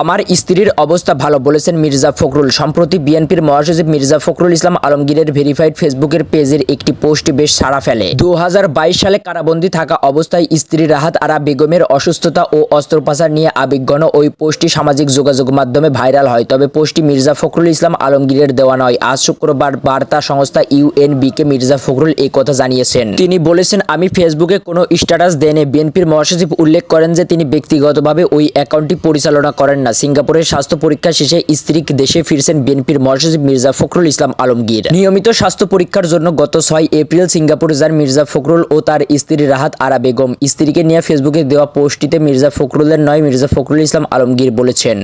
আমার স্ত্রীর অবস্থা ভালো, বলেছেন মির্জা ফখরুল। সম্প্রতি বিএনপির মহাসচিব মির্জা ফখরুল ইসলাম আলমগীরের ভেরিফাইড ফেসবুকের পেজের একটি পোস্ট বেশ সাড়া ফেলে। দু হাজার বাইশ সালে কারাবন্দী থাকা অবস্থায় স্ত্রী রাহাত আরা বেগমের অসুস্থতা ও অস্ত্রোপচার নিয়ে আবেগগণ ওই পোস্টটি সামাজিক যোগাযোগ মাধ্যমে ভাইরাল হয়। তবে পোস্টটি মির্জা ফখরুল ইসলাম আলমগীরের দেওয়া নয়। আজ শুক্রবার বার্তা সংস্থা ইউএনবিকে মির্জা ফখরুল এই কথা জানিয়েছেন। তিনি বলেছেন, আমি ফেসবুকে কোনো স্ট্যাটাস দেনে বিএনপির মহাসচিব উল্লেখ করেন যে তিনি ব্যক্তিগতভাবে ওই অ্যাকাউন্টটি পরিচালনা করেন না। সিঙ্গাপুরের স্বাস্থ্য পরীক্ষা শেষে স্ত্রী দেশে ফিরছেন বিএনপির মহাসচিব মির্জা ফখরুল ইসলাম আলমগীর। নিয়মিত স্বাস্থ্য পরীক্ষার জন্য গত ছয় এপ্রিল সিঙ্গাপুর যান মির্জা ফখরুল ও তার স্ত্রী রাহাত আরা বেগম। স্ত্রীকে নিয়ে ফেসবুকে দেওয়া পোস্টটিতে মির্জা ফখরুলের নয় মির্জা ফখরুল ইসলাম আলমগীর বলেছেন।